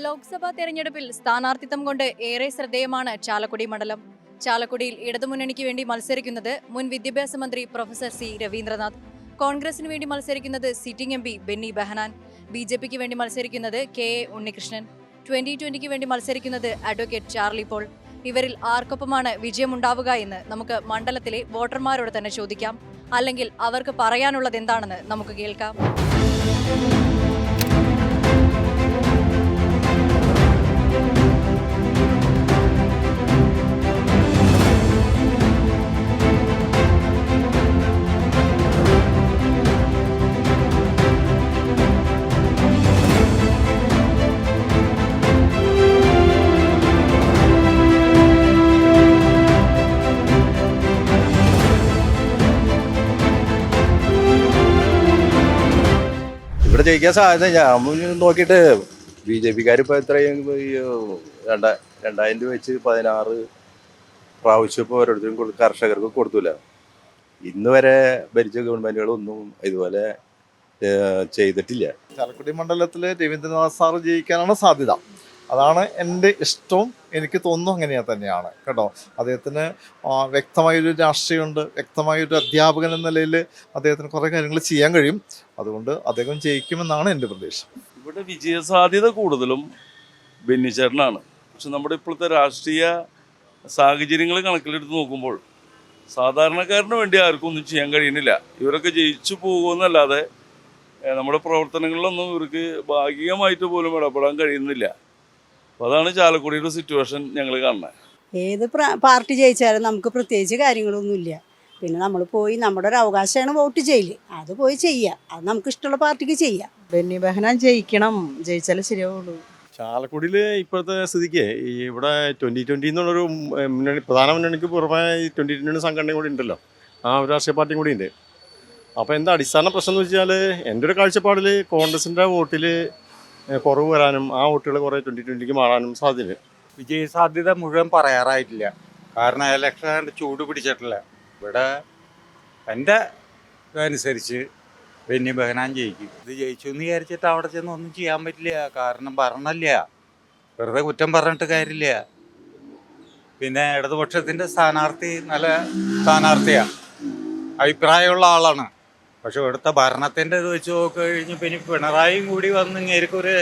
ലോക്സഭാ തെരഞ്ഞെടുപ്പിൽ സ്ഥാനാർത്ഥിത്വം കൊണ്ട് ഏറെ ശ്രദ്ധേയമാണ് ചാലക്കുടി മണ്ഡലം. ചാലക്കുടിയിൽ ഇടതുമുന്നണിക്ക് വേണ്ടി മത്സരിക്കുന്നത് മുൻ വിദ്യാഭ്യാസ മന്ത്രി പ്രൊഫസർ സി രവീന്ദ്രനാഥ്. കോൺഗ്രസിന് വേണ്ടി മത്സരിക്കുന്നത് sitting M P Benny Behanan. B J പിക്ക് വേണ്ടി മത്സരിക്കുന്നത് കെ എ ഉണ്ണികൃഷ്ണൻ. ട്വന്റി ട്വന്റിക്ക് വേണ്ടി മത്സരിക്കുന്നത് അഡ്വക്കേറ്റ് ചാർലി പോൾ. ഇവരിൽ ആർക്കൊപ്പമാണ് വിജയമുണ്ടാവുക എന്ന് നമുക്ക് മണ്ഡലത്തിലെ വോട്ടർമാരോട് തന്നെ ചോദിക്കാം. അല്ലെങ്കിൽ അവർക്ക് പറയാനുള്ളത് എന്താണെന്ന് നമുക്ക് കേൾക്കാം. ഇവിടെ ജയിക്കാൻ സാധ്യത ഞാൻ നോക്കിയിട്ട് ബി ജെ പിക്കാർ ഇപ്പോൾ എത്രയും രണ്ടായിരം രൂപ വെച്ച് പതിനാറ് പ്രാവശ്യം ഇപ്പോൾ ഓരോരുത്തരും കർഷകർക്ക് കൊടുത്തില്ല ഇന്ന് വരെ ഭരിച്ച ഗവൺമെന്റുകളൊന്നും ഇതുപോലെ ചെയ്തിട്ടില്ല. ചാലക്കുടി മണ്ഡലത്തിൽ രവീന്ദ്രനാഥ് സാറ് ജയിക്കാനാണ് സാധ്യത. അതാണ് എന്റെ ഇഷ്ടവും എനിക്ക് തോന്നുന്നു അങ്ങനെ തന്നെയാണ് കേട്ടോ. അദ്ദേഹത്തിന് വ്യക്തമായൊരു രാഷ്ട്രീയമുണ്ട് വ്യക്തമായൊരു അധ്യാപകൻ എന്ന നിലയിൽ അദ്ദേഹത്തിന് കുറേ കാര്യങ്ങൾ ചെയ്യാൻ കഴിയും. അതുകൊണ്ട് അദ്ദേഹം ജയിക്കുമെന്നാണ് എന്റെ പ്രതീക്ഷ. ഇവിടെ വിജയസാധ്യത കൂടുതലും ബെന്നിച്ചേട്ടനാണ്. പക്ഷെ നമ്മുടെ ഇപ്പോഴത്തെ രാഷ്ട്രീയ സാഹചര്യങ്ങൾ കണക്കിലെടുത്ത് നോക്കുമ്പോൾ സാധാരണക്കാരന് വേണ്ടി ആർക്കും ഒന്നും ചെയ്യാൻ കഴിയുന്നില്ല. ഇവരൊക്കെ ജയിച്ചു പോകുമെന്നല്ലാതെ നമ്മുടെ പ്രവർത്തനങ്ങളിലൊന്നും ഇവർക്ക് ഭാഗികമായിട്ട് പോലും ഇടപെടാൻ കഴിയുന്നില്ല. അപ്പോൾ അതാണ് ചാലക്കുടിയുടെ സിറ്റുവേഷൻ ഞങ്ങൾ കാണുന്നത് ഏത് പാർട്ടി ജയിച്ചാലും നമുക്ക് പ്രത്യേകിച്ച് കാര്യങ്ങളൊന്നുമില്ല. പിന്നെ നമ്മൾ പോയി നമ്മുടെ ഒരു അവകാശമാണ് വോട്ട് ചെയ്യൽ. അത് പോയി ചെയ്യുക അത് നമുക്ക് ഇഷ്ടമുള്ള പാർട്ടിക്ക് ചെയ്യാം. ബെന്നി ബെഹനാൻ ജയിക്കണം. ജയിച്ചാലേ ശരിയാവുള്ളൂ. ചാലക്കുടിയിൽ ഇപ്പോഴത്തെ സ്ഥിതിക്ക് ഈ ഇവിടെ ട്വന്റി ട്വന്റി എന്നുള്ളൊരു മുന്നണി പ്രധാന മുന്നണിക്ക് പുറമെ ഈ ട്വന്റി ട്വന്റി സംഘടനയും കൂടി ഉണ്ടല്ലോ. ആ ഒരു രാഷ്ട്രീയ പാർട്ടിയും കൂടി ഉണ്ട്. അപ്പോൾ എന്താ അടിസ്ഥാന പ്രശ്നം എന്ന് വെച്ചാൽ എന്റെ ഒരു കാഴ്ചപ്പാടിൽ കോൺഗ്രസിന്റെ വോട്ടിൽ കുറവ് വരാനും ആ വോട്ടുകൾ കുറേ ട്വന്റി ട്വന്റിക്ക് മാറാനും സാധ്യത വിജയ സാധ്യത മുഴുവൻ പറയാറായിട്ടില്ല. കാരണം ഇലക്ഷൻ ചൂട് പിടിച്ചിട്ടില്ല. ഇവിടെ എന്റെ ഇതനുസരിച്ച് ബെന്നി ബഹനാൻ ജയിക്കും. ഇത് ജയിച്ചു എന്ന് വിചാരിച്ചിട്ട് അവിടെ ചെന്ന് ഒന്നും ചെയ്യാൻ പറ്റില്ല. കാരണം ഭരണമില്ല വെറുതെ കുറ്റം പറഞ്ഞിട്ട് കാര്യമില്ല. പിന്നെ ഇടതുപക്ഷത്തിന്റെ സ്ഥാനാർത്ഥി നല്ല സ്ഥാനാർത്ഥിയാണ് അഭിപ്രായമുള്ള ആളാണ്. പക്ഷെ ഇവിടുത്തെ ഭരണത്തിന്റെ ഇത് വെച്ച് നോക്കി ഇനി പിന്നെ പിണറായിയും കൂടി വന്ന് ഇങ്ങനെ ഒരു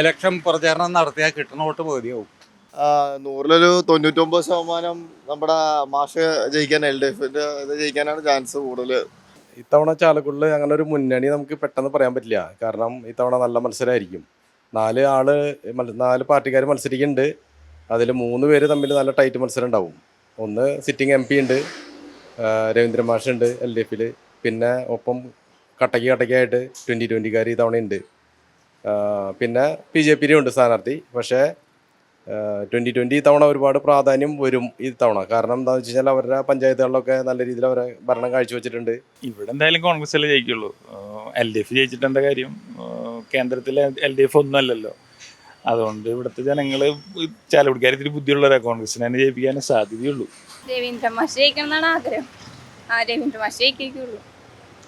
ഇലക്ഷൻ പ്രചാരണം നടത്തിയാൽ കിട്ടുന്ന വോട്ട് മതിയാവും നൂറിലൊരു തൊണ്ണൂറ്റൊമ്പത് ശതമാനം നമ്മുടെ മാഷ് ജയിക്കാൻ എൽ ഡി എഫിന്റെ ഇത് ജയിക്കാനാണ് ചാൻസ് കൂടുതൽ. ഇത്തവണ ചാലക്കുടിൽ അങ്ങനെ ഒരു മുന്നണി നമുക്ക് പെട്ടെന്ന് പറയാൻ പറ്റില്ല. കാരണം ഇത്തവണ നല്ല മത്സരമായിരിക്കും. നാല് ആൾ നാല് പാർട്ടിക്കാർ മത്സരിക്കുന്നുണ്ട്. അതിൽ മൂന്ന് പേര് തമ്മിൽ നല്ല ടൈറ്റ് മത്സരം ഉണ്ടാവും. ഒന്ന് സിറ്റിംഗ് എം പി ഉണ്ട് രവീന്ദ്രൻ മാഷ് ഉണ്ട് എൽ ഡി എഫിൽ പിന്നെ ഒപ്പം കട്ടക്ക് കട്ടക്കായിട്ട് ട്വന്റി ട്വന്റിക്കാർ ഇത്തവണ ഉണ്ട് പിന്നെ ബി ജെ പിയിലും ഉണ്ട് സ്ഥാനാർത്ഥി. പക്ഷേ ട്വന്റി ട്വന്റി ഇത്തവണ ഒരുപാട് പ്രാധാന്യം വരും ഈ തവണ കാരണം എന്താണെന്ന് വെച്ച് കഴിഞ്ഞാൽ അവരുടെ പഞ്ചായത്തുകളിലൊക്കെ നല്ല രീതിയിൽ അവരെ ഭരണം കാഴ്ചവെച്ചിട്ടുണ്ട്. ഇവിടെ എന്തായാലും കോൺഗ്രസ് അല്ലേ ജയിക്കുള്ളൂ എൽ ഡി എഫ് ജയിച്ചിട്ട് എന്താ കാര്യം? കേന്ദ്രത്തിലെ എൽ ഡി എഫ് ഒന്നും അല്ലല്ലോ അതുകൊണ്ട് ഇവിടുത്തെ ജനങ്ങൾ ചാലക്കുടിക്കാർ ഇത്തിരി ബുദ്ധിയുള്ളവരാണ് കോൺഗ്രസിനെ തന്നെ ജയിപ്പിക്കാനേ സാധ്യതയുള്ളൂ. രവീന്ദ്ര മാഷ് ജയിക്കണം എന്നാണ് ആഗ്രഹം. ആ രവീന്ദ്ര മാഷ് ജയിക്കുള്ളൂ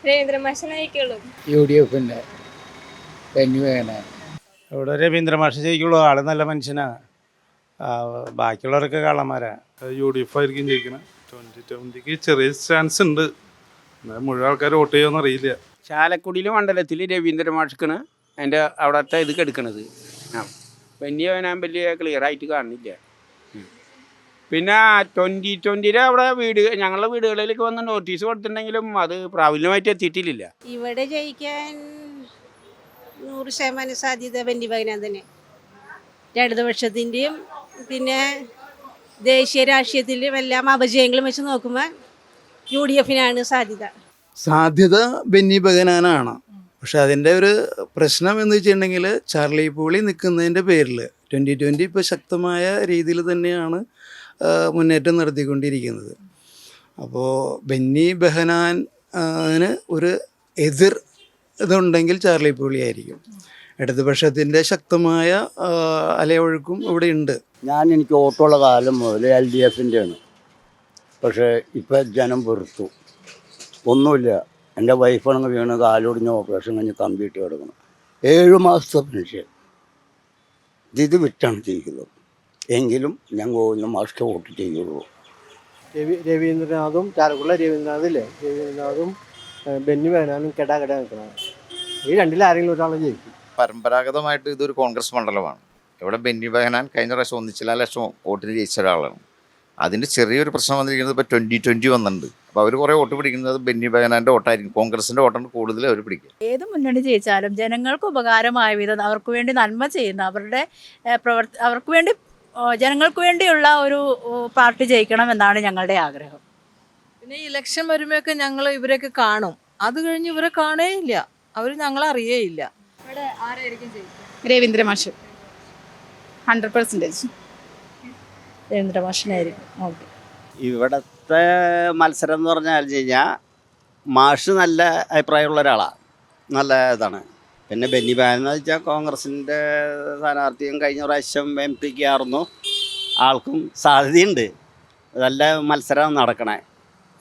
രവീന്ദ്ര യു ഡി എഫിന്റെ ഇവിടെ രവീന്ദ്ര മാഷ് ജയിക്കുള്ളൂ. ആൾ നല്ല മനുഷ്യനാ. ബാക്കിയുള്ളവരൊക്കെ കള്ളന്മാരാ. യു ഡി എഫ് ആയിരിക്കും ജയിക്കണം. ട്വന്റി ട്വന്റിക്ക് ചെറിയ ചാൻസ് ഉണ്ട്. മുഴുവൻ ആൾക്കാർ വോട്ട് ചെയ്യുമെന്ന് അറിയില്ല ചാലക്കുടിയിലെ മണ്ഡലത്തിൽ രവീന്ദ്ര മാഷ്ക്കാണ് എന്റെ അവിടുത്തെ ഇത് കെടുക്കണത്. ആ ബെന്നി ബഹനാൻ വലിയ ക്ലിയർ ആയിട്ട് കാണുന്നില്ല. പിന്നെ ട്വന്റി ട്വന്റിയിലെ അവിടെ വീട് ഞങ്ങളുടെ വീടുകളിലേക്ക് വന്ന് നോട്ടീസ് കൊടുത്തിട്ടുണ്ടെങ്കിലും അത് പ്രാബല്യമായിട്ട് എത്തിയിട്ടില്ല. ഇവിടെ ജയിക്കാൻ നൂറ് ശതമാനം സാധ്യത ബെന്നി തന്നെ ഇടതുപക്ഷത്തിന്റെയും പിന്നെ ദേശീയ രാഷ്ട്രീയത്തിലും എല്ലാം അപജയങ്ങളും വെച്ച് നോക്കുമ്പോൾ യു ഡി എഫിനാണ് സാധ്യത. സാധ്യത ബെന്നി ബഗനാനാണ് പക്ഷെ അതിന്റെ ഒരു പ്രശ്നം എന്ന് വെച്ചിട്ടുണ്ടെങ്കിൽ ചാർലി പൂളി നിൽക്കുന്നതിന്റെ പേരിൽ ട്വന്റി ട്വന്റി ഇപ്പോൾ ശക്തമായ രീതിയിൽ തന്നെയാണ് മുന്നേറ്റം നടത്തിക്കൊണ്ടിരിക്കുന്നത്. അപ്പോൾ ബെന്നി ബെഹനാൻ ഒരു എതിർ ഇതുണ്ടെങ്കിൽ ചാർലി ആയിരിക്കും. ഇടതുപക്ഷത്തിന്റെ ശക്തമായ അലയൊഴുക്കും ഇവിടെ ഉണ്ട്. ഞാൻ എനിക്ക് ഓട്ടമുള്ള കാലം മുതൽ എൽ ഡി എഫിന്റെ ആണ് പക്ഷേ ഇപ്പം ജനം വെറുത്തു. ഒന്നുമില്ല. എന്റെ വൈഫാണെങ്കിൽ വീണ് കാലൊടിഞ്ഞ ഓപ്പറേഷൻ കഴിഞ്ഞ് കമ്പ്യൂട്ടർ കിടക്കണം ഏഴ് മാസത്തെ പെൻഷൻ ഇത് വിട്ടാണ് ചെയ്യുന്നത് എങ്കിലും ഞങ്ങൾ ഗോവിന്ദ മാഷ്ക്ക് വോട്ട് ചെയ്യുള്ളൂ രവി രവീന്ദ്രനാഥും ചാലക്കുള്ള രവീന്ദ്രനാഥ് ഇല്ലേ? രവീന്ദ്രനാഥും ബെന്നി ബെഹനാനും കെടാ കെടാ നിൽക്കണം ഈ രണ്ടിൽ ആരെങ്കിലും ഒരാളെ ജയിക്കും. പരമ്പരാഗതമായിട്ട് ഇതൊരു കോൺഗ്രസ് മണ്ഡലമാണ്. ഇവിടെ ബെന്നി ബെഹനാൻ കഴിഞ്ഞ പ്രാവശ്യം ഒന്നിച്ചില്ല ലക്ഷം വോട്ടിന് ജയിച്ച ഒരാളാണ്. അതിന്റെ ചെറിയൊരു പ്രശ്നം വന്നിരിക്കുന്നത് ഇപ്പോൾ ട്വന്റി ട്വന്റി വന്നിട്ടുണ്ട്. അപ്പോൾ അവർ കുറേ വോട്ട് പിടിക്കുന്നത് ബെന്നി ബെഹനാന്റെ വോട്ടായിരിക്കും. കോൺഗ്രസിന്റെ വോട്ടാണ് കൂടുതൽ അവർ പിടിക്കുക. ഏത് മുന്നണി ജയിച്ചാലും ജനങ്ങൾക്ക് ഉപകാരമായ വിധം അവർക്ക് വേണ്ടി നന്മ ചെയ്യുന്ന അവരുടെ പ്രവർത്തി അവർക്ക് വേണ്ടി ജനങ്ങൾക്ക് വേണ്ടിയുള്ള ഒരു പാർട്ടി ജയിക്കണം എന്നാണ് ഞങ്ങളുടെ ആഗ്രഹം. പിന്നെ ഇലക്ഷൻ വരുമ്പോഴൊക്കെ ഞങ്ങൾ ഇവരൊക്കെ കാണും. അത് കഴിഞ്ഞ് ഇവരെ കാണേയില്ല. അവർ ഞങ്ങളെ അറിയേയില്ല. രവീന്ദ്ര മാഷ്. ഹൺഡ്രഡ് പെർസെന്റേജ് രവീന്ദ്ര മാഷിനായിരിക്കും. ഓക്കെ ഇവിടുത്തെ മത്സരം എന്ന് പറഞ്ഞാൽ കഴിഞ്ഞാൽ മാഷ് നല്ല അഭിപ്രായമുള്ള ഒരാളാണ് നല്ല ഇതാണ്. പിന്നെ ബെന്നി ബാനെന്ന് വെച്ചാൽ കോൺഗ്രസിന്റെ സ്ഥാനാർത്ഥിയും കഴിഞ്ഞ പ്രാവശ്യം എം പിക്ക് ആയിരുന്നു ആൾക്കും സാധ്യതയുണ്ട്. നല്ല മത്സരം നടക്കണേ.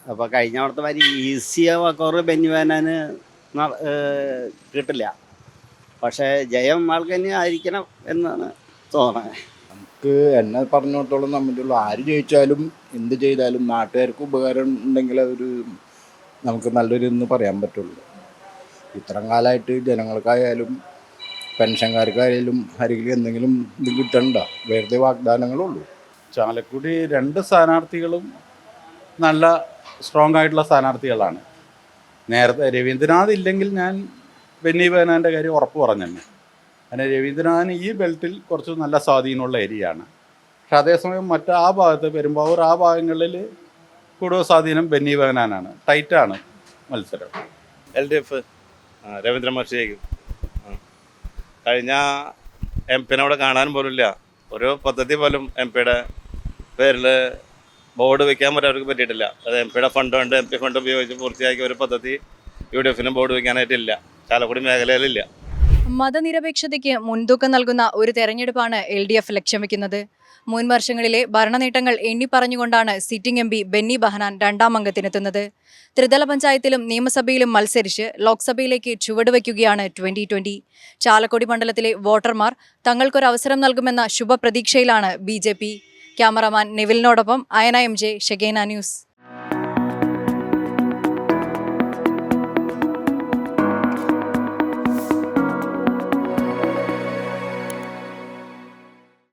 അപ്പോൾ കഴിഞ്ഞ അവിടുത്തെ മാതിരി ഈസിയ വാക്കോറ് ബെന്നി ബാനാന് കിട്ടില്ല. പക്ഷേ ജയം ആൾക്ക് തന്നെ ആയിരിക്കണം എന്നാണ് തോന്നുന്നത് നമുക്ക് എന്നെ പറഞ്ഞിടത്തോളം നമ്മളുള്ള ആര് ജയിച്ചാലും എന്ത് ചെയ്താലും നാട്ടുകാർക്ക് ഉപകാരം ഉണ്ടെങ്കിൽ അതൊരു നമുക്ക് നല്ലൊരു എന്ന് പറയാൻ പറ്റുള്ളൂ. ഇത്രയും കാലമായിട്ട് ജനങ്ങൾക്കായാലും പെൻഷൻകാർക്കായാലും ആരെങ്കിലും എന്തെങ്കിലും ഇത് കിട്ടണ്ട? വെറുതെ വാഗ്ദാനങ്ങളുള്ളൂ. ചാലക്കുടി രണ്ട് സ്ഥാനാർത്ഥികളും നല്ല സ്ട്രോങ് ആയിട്ടുള്ള സ്ഥാനാർത്ഥികളാണ്. നേരത്തെ രവീന്ദ്രനാഥ് ഇല്ലെങ്കിൽ ഞാൻ ബെന്നി ബേനാന്റെ കാര്യം ഉറപ്പ് പറഞ്ഞു തന്നെ അങ്ങനെ രവീന്ദ്രനാഥൻ ഈ ബെൽറ്റിൽ കുറച്ച് നല്ല സ്വാധീനമുള്ള ഏരിയയാണ്. പക്ഷെ അതേസമയം മറ്റ് ആ ഭാഗത്ത് പെരുമ്പാവൂർ ആ ഭാഗങ്ങളിൽ കൂടുതൽ സ്വാധീനം ബെന്നി ബേനാനാണ്. ടൈറ്റാണ് മത്സരം. L D F. രവീന്ദ്ര മഹർഷിയേക്ക് കഴിഞ്ഞ എം പിന്നെ അവിടെ പോലും ഇല്ല. ഒരു പദ്ധതി പോലും എം പിയുടെ പേരിൽ ബോർഡ് വെക്കാൻ പോലും അവർക്ക് പറ്റിയിട്ടില്ല. അത് എം പിയുടെ ഫണ്ട് കൊണ്ട് എം പി ഫണ്ട് ഉപയോഗിച്ച് പൂർത്തിയാക്കിയ ഒരു പദ്ധതി യു ഡി എഫിനും ബോർഡ് വെക്കാനായിട്ടില്ല ചാലക്കുടി മേഖലയിലില്ല മതനിരപേക്ഷതയ്ക്ക് മുൻതൂക്കം നൽകുന്ന ഒരു തെരഞ്ഞെടുപ്പാണ് എൽ ഡി എഫ് ലക്ഷ്യം വെക്കുന്നത്. മുൻ വർഷങ്ങളിലെ ഭരണനേട്ടങ്ങൾ എണ്ണിപ്പറഞ്ഞുകൊണ്ടാണ് sitting M P Benny Behanan രണ്ടാം അംഗത്തിനെത്തുന്നത്. ത്രിതല പഞ്ചായത്തിലും നിയമസഭയിലും മത്സരിച്ച് ലോക്സഭയിലേക്ക് ചുവടുവയ്ക്കുകയാണ് ട്വന്റി ട്വന്റി. ചാലക്കുടി മണ്ഡലത്തിലെ വോട്ടർമാർ തങ്ങൾക്കൊരു അവസരം നൽകുമെന്ന ശുഭപ്രതീക്ഷയിലാണ് ബി ജെ പി. ക്യാമറമാൻ നിവിലിനോടൊപ്പം അയന എം ജെ ഷെഗേന ന്യൂസ്.